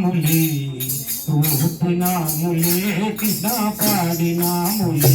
ములే రూపినా ములే కృష్ణ పాడినా ములే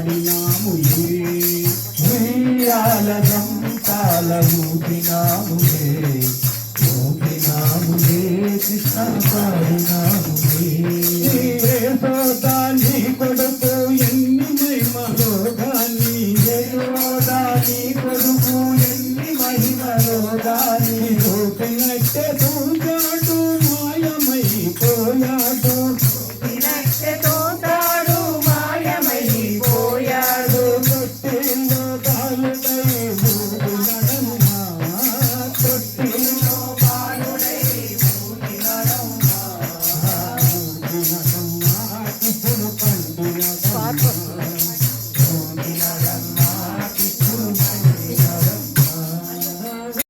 పాడినాము ఉయ్యాలదం కాలూపినాము ఊపినాము కృష్ణ పాడినాము